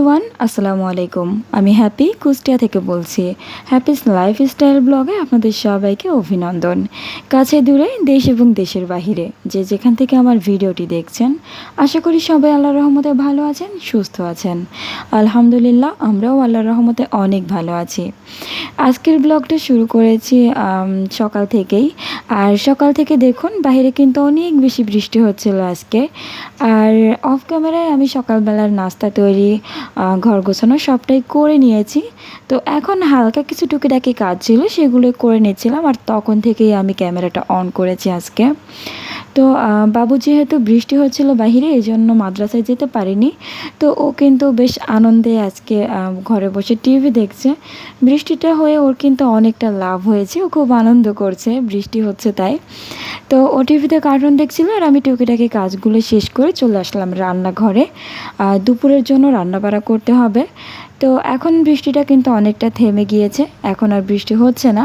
Everyone, আসসালামু আলাইকুম। আমি হ্যাপি কুষ্টিয়া থেকে বলছি। হ্যাপিস লাইফস্টাইল ব্লগে আপনাদের সবাইকে অভিনন্দন। কাছে দূরে দেশ এবং দেশের বাহিরে যে যেখান থেকে আমার ভিডিওটি দেখছেন, আশা করি সবাই আল্লাহ রহমতে ভালো আছেন, সুস্থ আছেন। আলহামদুলিল্লাহ, আমরাও আল্লাহ রহমতে অনেক ভালো আছি। আজকের ব্লগটা শুরু করেছি সকাল থেকেই। আর সকাল থেকে দেখুন বাইরে কিন্তু অনেক বেশি বৃষ্টি হচ্ছিল আজকে। আর অফ ক্যামেরায় আমি সকালবেলার নাস্তা তৈরি ঘর গোছানো সবটাই করে নিয়েছি। তো এখন হালকা কিছু টুকিটাকি কাজ ছিল, সেগুলো করে নিয়েছিলাম আর তখন থেকেই আমি ক্যামেরাটা অন করেছি আজকে। তো বাবু যেহেতু বৃষ্টি হচ্ছিল বাহিরে এই জন্য মাদ্রাসায় যেতে পারিনি। তো ও কিন্তু বেশ আনন্দে আজকে ঘরে বসে টিভি দেখছে। বৃষ্টিটা হয়ে ওর কিন্তু অনেকটা লাভ হয়েছে, ও খুব আনন্দ করছে, বৃষ্টি হচ্ছে তাই। তো ও টিভিতে কার্টুন দেখছিল আর আমি টুকিটাকি কাজগুলো শেষ করে চলে আসলাম রান্নাঘরে। দুপুরের জন্য রান্না করতে হবে। তো এখন বৃষ্টিটা কিন্তু অনেকটা থেমে গিয়েছে, এখন আর বৃষ্টি হচ্ছে না।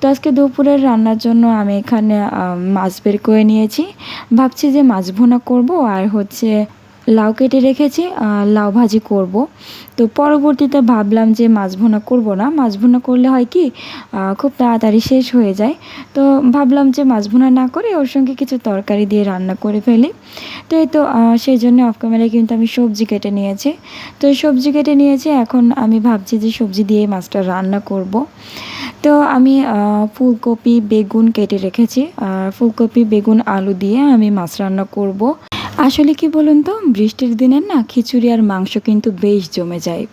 তো আজকে দুপুরের রান্নার জন্য আমি এখানে মাছ বের করে নিয়েছি। ভাবছি যে মাছ ভুনা করব আর হচ্ছে লাউ কেটে রেখেছি লাউ ভাজি করব। তো পরবর্তীতে ভাবলাম যে মাছ ভুনা করব না। মাছ ভুনা করলে হয় কি খুব তাড়াতাড়ি শেষ হয়ে যায়। তো ভাবলাম যে মাছ ভুনা না করে ওর সঙ্গে কিছু তরকারি দিয়ে রান্না করে ফেলি। তো এই তো সেই জন্য অফ ক্যামেরায় কিন্তু আমি সবজি কেটে নিয়েছি। তো সবজি কেটে নিয়েছি, এখন আমি ভাবছি যে সবজি দিয়ে মাছটা রান্না করব। তো আমি ফুলকপি, বেগুন কেটে রেখেছি। আর ফুলকপি, বেগুন, আলু দিয়ে আমি মাছ রান্না করব। আসলে কি বলুন তো? বৃষ্টির দিনের না খিচুড়ি আর মাংস কিন্তু বেশ জমে যায়।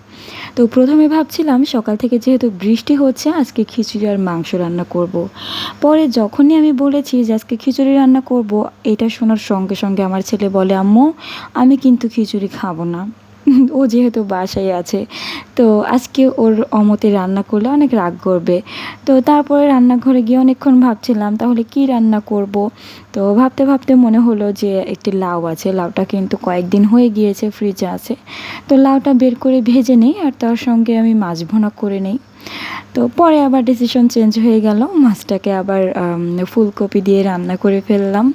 তো প্রথমে ভাবছিলাম সকাল থেকে যেহেতু বৃষ্টি হচ্ছে, আজকে খিচুড়ি আর মাংস রান্না করব। পরে যখনই আমি বলেছি যে আজকে খিচুড়ি রান্না করব, এটা শোনার সঙ্গে সঙ্গে আমার ছেলে বলে, আম্মু, আমি কিন্তু খিচুড়ি খাব না। ও যেহেতু বাসায় আছে, তো আজকে ওর অমতে রান্না করলে অনেক রাগ করবে। তো তারপরে রান্নাঘরে গিয়ে অনেকক্ষণ ভাবছিলাম, তাহলে কি রান্না করব? তো ভাবতে ভাবতে মনে হলো যে একটি লাউ আছে, লাউটা কিন্তু কয়েকদিন হয়ে গিয়েছে, ফ্রিজে আছে। তো লাউটা বের করে ভেজে নিই আর তার সঙ্গে আমি মাছ ভোনা করে নিই। তো পরে আবার ডিসিশন চেঞ্জ হয়ে গেল, মাছটাকে আবার ফুলকপি দিয়ে রান্না করে ফেললাম।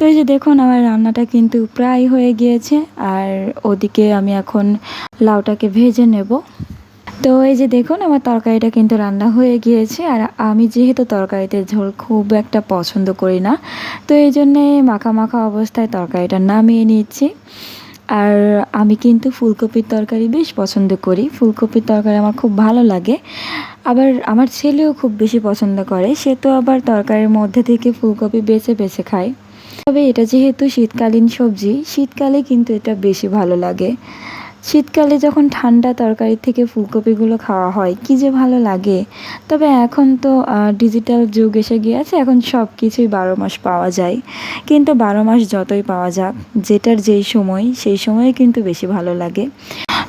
তো এই যে দেখুন, আমার রান্নাটা কিন্তু প্রায় হয়ে গিয়েছে। আর ওদিকে আমি এখন লাউটাকে ভেজে নেব। তো এই যে দেখুন, আমার তরকারিটা কিন্তু রান্না হয়ে গিয়েছে। আর আমি যেহেতু তরকারিতে ঝোল খুব একটা পছন্দ করি না, তো এই জন্যে মাখা মাখা অবস্থায় তরকারিটা নামিয়ে নিচ্ছি। আর আমি কিন্তু ফুলকপির তরকারি বেশ পছন্দ করি। ফুলকপির তরকারি আমার খুব ভালো লাগে। আবার আমার ছেলেও খুব বেশি পছন্দ করে। সে তো আবার তরকারির মধ্যে থেকে ফুলকপি বেছে বেছে খায়। তবে এটা যেহেতু শীতকালীন সবজি, শীতকালে কিন্তু এটা বেশি ভালো লাগে। শীতকালে যখন ঠান্ডা তরকারি থেকে ফুলকপিগুলো খাওয়া হয়, কি যে ভালো লাগে। তবে এখন তো ডিজিটাল যুগ এসে গিয়েছে, এখন সব কিছুই বারো মাস পাওয়া যায়। কিন্তু বারো মাস যতই পাওয়া যাক, যেটার যেই সময়, সেই সময় কিন্তু বেশি ভালো লাগে।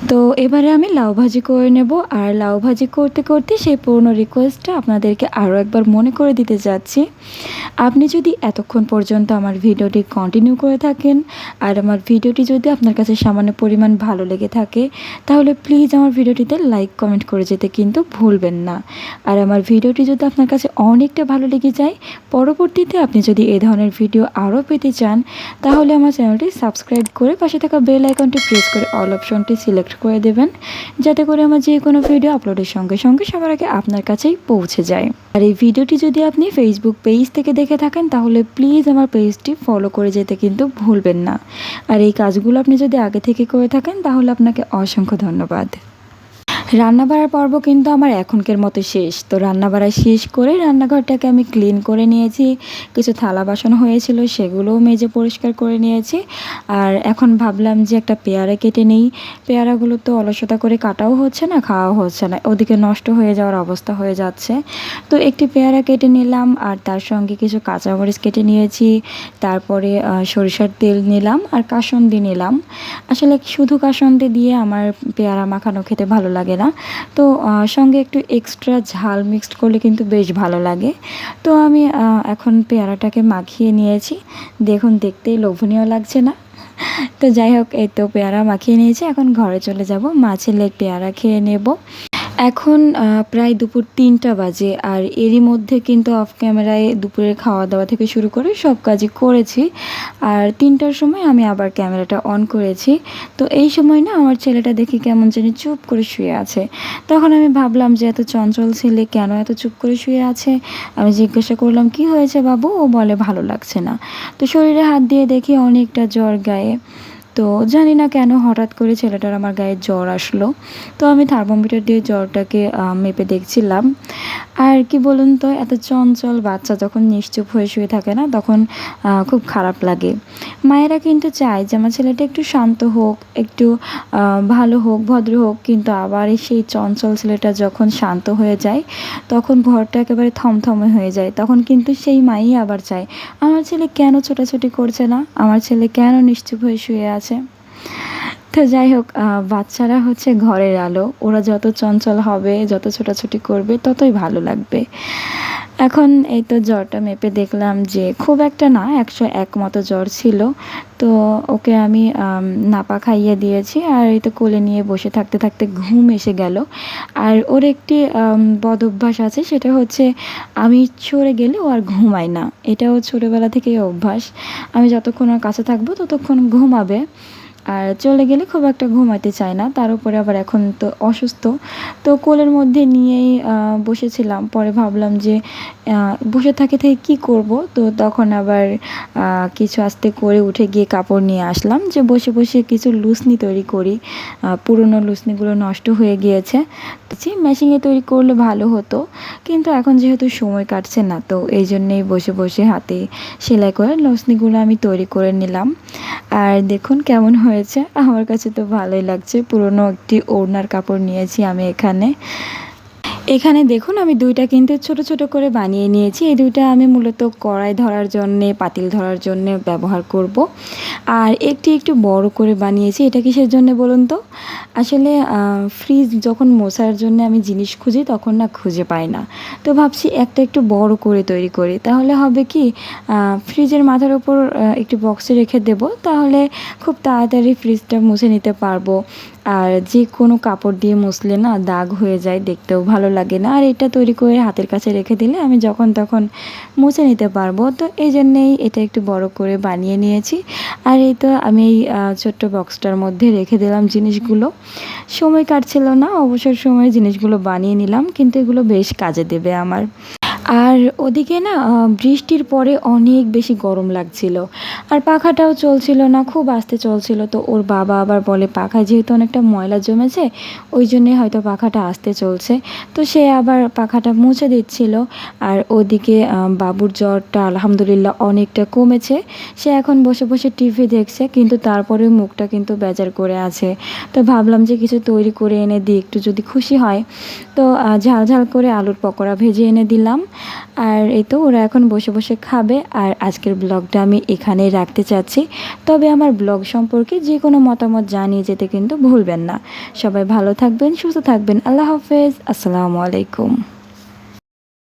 তো এবারে আমি লাউ ভাজি করে নেব আর লাউ ভাজি করতে করতে সেই পুরনো রিকোয়েস্টটা আপনাদেরকে আরও একবার মনে করে দিতে যাচ্ছি। আপনি যদি এতক্ষণ পর্যন্ত আমার ভিডিওটি কন্টিনিউ করে থাকেন আর আমার ভিডিওটি যদি আপনার কাছে সামান্য পরিমাণ ভালো লেগে থাকে, তাহলে প্লিজ আমার ভিডিওটিতে লাইক কমেন্ট করে যেতে কিন্তু ভুলবেন না। আর আমার ভিডিওটি যদি আপনার কাছে অনেকটা ভালো লেগে যায়, পরবর্তীতে আপনি যদি এ ধরনের ভিডিও আরও পেতে চান, তাহলে আমার চ্যানেলটি সাবস্ক্রাইব করে পাশে থাকা বেল আইকনটি প্রেস করে অল অপশনটি সিলেক্ট করে দেবেন, যাতে করে আমার যে কোনো ভিডিও আপলোডের সঙ্গে সঙ্গে সবার আগে আপনার কাছেই পৌঁছে যায়। আর এই ভিডিওটি যদি আপনি ফেসবুক পেজ থেকে দেখে থাকেন, তাহলে প্লিজ আমার পেজটি ফলো করে যেতে কিন্তু ভুলবেন না। আর এই কাজগুলো আপনি যদি আগে থেকে করে থাকেন, তাহলে আপনাকে অসংখ্য ধন্যবাদ। রান্না বাড়ার পর্ব কিন্তু আমার এখনকার মতো শেষ। তো রান্না বাড়া শেষ করে রান্নাঘরটাকে আমি ক্লিন করে নিয়েছি। কিছু থালা বাসন হয়েছিল, সেগুলোও মেজে পরিষ্কার করে নিয়েছি। আর এখন ভাবলাম যে একটা পেয়ারা কেটে নেই। পেয়ারাগুলো তো অলসতা করে কাটাও হচ্ছে না, খাওয়াও হচ্ছে না। ওদিকে নষ্ট হয়ে যাওয়ার অবস্থা হয়ে যাচ্ছে। তো একটি পেয়ারা কেটে নিলাম আর তার সঙ্গে কিছু কাঁচামরিচ কেটে নিয়েছি। তারপরে সরিষার তেল নিলাম আর কাসন্দি নিলাম। আসলে শুধু কাসন্দি দিয়ে আমার পেয়ারা মাখানো খেতে ভালো লাগে না তো সঙ্গে একটু এক্সট্রা ঝাল মিক্সড করলে কিন্তু বেশ ভালো লাগে। তো আমি এখন পেয়ারাটাকে মাখিয়ে নিয়েছি। দেখুন, দেখতেই লোভনীয় লাগছে না। তো যাই হোক, এই তো পেয়ারা মাখিয়ে নিয়েছি। এখন ঘরে চলে যাব, মাছের লেগ পেয়ারা খেয়ে নেব। এখন প্রায় দুপুর তিনটা বাজে আর এরই মধ্যে কিন্তু অফ ক্যামেরায় দুপুরের খাওয়া দাওয়া থেকে শুরু করে সব কাজই করেছি। আর তিনটার সময় আমি আবার ক্যামেরাটা অন করেছি। তো এই সময় না আমার ছেলেটা দেখি কেমন জানি চুপ করে শুয়ে আছে। তখন আমি ভাবলাম যে এত চঞ্চল ছেলে কেন এত চুপ করে শুয়ে আছে? আমি জিজ্ঞাসা করলাম, কি হয়েছে বাবু? ও বলে, ভালো লাগছে না। তো শরীরে হাত দিয়ে দেখি অনেকটা জ্বর গায়ে। তো জানি না কেন হঠাৎ করে ছেলেটার আমার গায়ে জ্বর আসলো। তো আমি থার্মোমিটার দিয়ে জ্বরটাকে মেপে দেখছিলাম। আর কি বলুন তো, এত চঞ্চল বাচ্চা যখন নিশ্চুপ হয়ে শুয়ে থাকে না, তখন খুব খারাপ লাগে। মায়েরা কিন্তু চায় যে আমার ছেলেটা একটু শান্ত হোক, একটু ভালো হোক, ভদ্র হোক, কিন্তু আবার সেই চঞ্চল ছেলেটা যখন শান্ত হয়ে যায়, তখন ঘরটা একেবারে থমথমে হয়ে যায়। তখন কিন্তু সেই মাই আবার চায়, আমার ছেলে কেন ছোটাছুটি করছে না? আমার ছেলে কেন নিশ্চুপ হয়ে শুয়ে আছে? তো যাই হোক বাচ্চারা হচ্ছে ঘরের আলো। ওরা যত চঞ্চল হবে, যত ছোটাছুটি করবে, ততই ভালো লাগবে। এখন এই তো জ্বরটা মেপে দেখলাম যে খুব একটা না, একশো এক মতো জ্বর ছিল। তো ওকে আমি নাপা খাইয়ে দিয়েছি আর এই তো কোলে নিয়ে বসে থাকতে থাকতে ঘুম এসে গেল। আর ওর একটি বদ অভ্যাস আছে, সেটা হচ্ছে আমি সরে গেলে ও আর ঘুমায় না। এটাও ছোটোবেলা থেকেই অভ্যাস। আমি যতক্ষণ ওর কাছে থাকব ততক্ষণ ঘুমাবে। আর চলে গেলে খুব একটা ঘুমাতে চায় না। তার উপরে আবার এখন তো অসুস্থ। তো কোলের মধ্যে নিয়েই বসেছিলাম। পরে ভাবলাম যে বসে থাকে থেকে কি করব? তো তখন আবার কিছু আস্তে করে উঠে গিয়ে কাপড় নিয়ে আসলাম যে, বসে বসে কিছু লুসনি তৈরি করি। পুরনো লুসনিগুলো নষ্ট হয়ে গিয়েছে। মেশিনে তৈরি করলে ভালো হতো। কিন্তু এখন যেহেতু সময় কাটছে না, তো এই জন্যেই বসে বসে হাতে সেলাই করে লুসনিগুলো আমি তৈরি করে নিলাম। আর দেখুন কেমন হয়েছে। আমার কাছে তো ভালোই লাগছে। পুরনো একটি ওড়নার কাপড় নিয়েছি আমি এখানে। এখানে দেখুন আমি দুইটা কিন্তু ছোট ছোট করে বানিয়ে নিয়েছি। এই দুইটা আমি মূলত কড়াই ধরার জন্যে পাতিল ধরার জন্য ব্যবহার করব। আর একটি একটু বড় করে বানিয়েছি। এটা কিসের জন্য বলুন তো? আসলে ফ্রিজ যখন মোছার জন্য আমি জিনিস খুঁজি তখন না খুঁজে পাই না। তো ভাবছি একটা একটু বড় করে তৈরি করি। তাহলে হবে কি ফ্রিজের মাথার আহ, একটি বক্সে রেখে দেব। তাহলে খুব তাড়াতাড়ি ফ্রিজটা মুছে নিতে পারব। আর যে কোনো কাপড় দিয়ে মুছলে না দাগ হয়ে যায়, দেখতেও ভালো লাগে না। আর এটা তৈরি করে হাতের কাছে রেখে দিলে আমি যখন তখন মুছে নিতে পারব। তো এই জন্যেই এটা একটু বড় করে বানিয়ে নিয়েছি। আর এই তো আমি এই ছোট্ট বক্সটার মধ্যে রেখে দিলাম জিনিসগুলো। সময় কাটছিল না, অবসর সময়ে জিনিসগুলো বানিয়ে নিলাম, কিন্তু এগুলো বেশ কাজে দেবে আমার। আর ওদিকে না বৃষ্টির পরে অনেক বেশি গরম লাগছিল। আর পাখাটাও চলছিল না, খুব আস্তে চলছিল। তো ওর বাবা আবার বলে, পাখায় যেহেতু অনেকটা ময়লা জমেছে, ওই জন্যে হয়তো পাখাটা আস্তে চলছে। তো সে আবার পাখাটা মুছে দিচ্ছিল। আর ওদিকে বাবুর জ্বরটা আলহামদুলিল্লাহ অনেকটা কমেছে। সে এখন বসে বসে টিভি দেখছে, কিন্তু তারপরে মুখটা কিন্তু বেজার করে আছে। তো ভাবলাম যে কিছু তৈরি করে এনে দিই, একটু যদি খুশি হয়। তো ঝাল ঝাল করে আলুর পকোড়া ভেজে এনে দিলাম। আর এই তো ওরা এখন বসে বসে খাবে আর আজকের ব্লগটা আমি এখানেই রাখতে চাচ্ছি। তবে আমার ব্লগ সম্পর্কে যে কোনো মতামত জানিয়ে যেতে কিন্তু ভুলবেন না। সবাই ভালো থাকবেন, সুস্থ থাকবেন। আল্লাহ হাফেজ। আসসালামু আলাইকুম।